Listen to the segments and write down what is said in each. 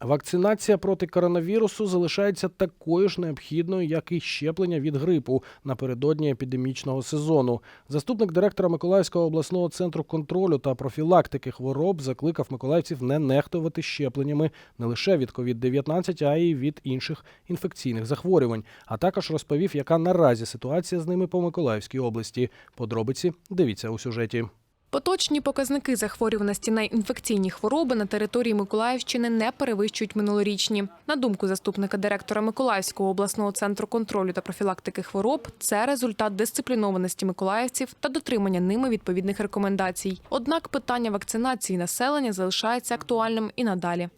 Вакцинація проти коронавірусу залишається такою ж необхідною, як і щеплення від грипу напередодні епідемічного сезону. Заступник директора Миколаївського обласного центру контролю та профілактики хвороб закликав миколаївців не нехтувати щепленнями не лише від COVID-19, а й від інших інфекційних захворювань. А також розповів, яка наразі ситуація з ними по Миколаївській області. Подробиці дивіться у сюжеті. Поточні показники захворюваності на інфекційні хвороби на території Миколаївщини не перевищують минулорічні. На думку заступника директора Миколаївського обласного центру контролю та профілактики хвороб, це результат дисциплінованості миколаївців та дотримання ними відповідних рекомендацій. Однак питання вакцинації населення залишається актуальним і надалі.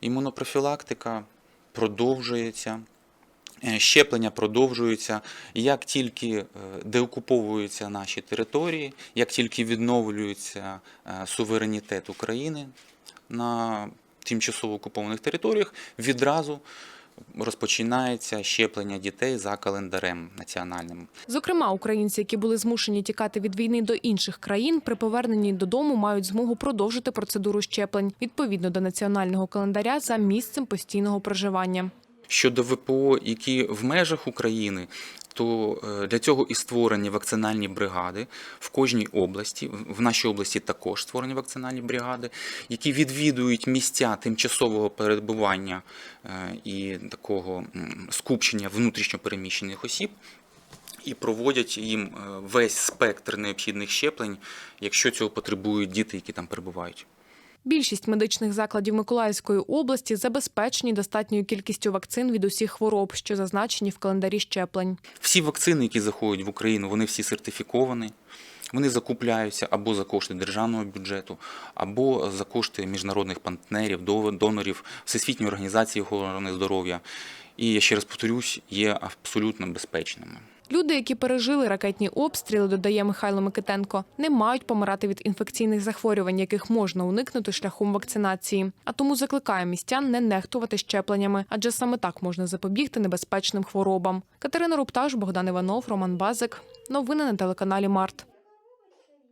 Імунопрофілактика продовжується, щеплення продовжуються. Як тільки е, деокуповуються наші території, як тільки відновлюється е, суверенітет України на тимчасово окупованих територіях, відразу розпочинається щеплення дітей за календарем національним. Зокрема, українці, які були змушені тікати від війни до інших країн, при поверненні додому мають змогу продовжити процедуру щеплень відповідно до національного календаря за місцем постійного проживання. Щодо ВПО, які в межах України, то е, для цього і створені вакцинальні бригади в кожній області. В нашій області також створені вакцинальні бригади, які відвідують місця тимчасового перебування е, і такого скупчення внутрішньопереміщених осіб. І проводять їм е, весь спектр необхідних щеплень, якщо цього потребують діти, які там перебувають. Більшість медичних закладів Миколаївської області забезпечені достатньою кількістю вакцин від усіх хвороб, що зазначені в календарі щеплень. Всі вакцини, які заходять в Україну, вони всі сертифіковані. Вони закупляються або за кошти державного бюджету, або за кошти міжнародних партнерів, до- донорів, Всесвітньої організації охорони здоров'я. І я ще раз повторюсь, є абсолютно безпечними. Люди, які пережили ракетні обстріли, додає Михайло Микитенко, не мають помирати від інфекційних захворювань, яких можна уникнути шляхом вакцинації. А тому закликає містян не нехтувати щепленнями, адже саме так можна запобігти небезпечним хворобам. Катерина Рупташ, Богдан Іванов, Роман Базик. Новини на телеканалі Март.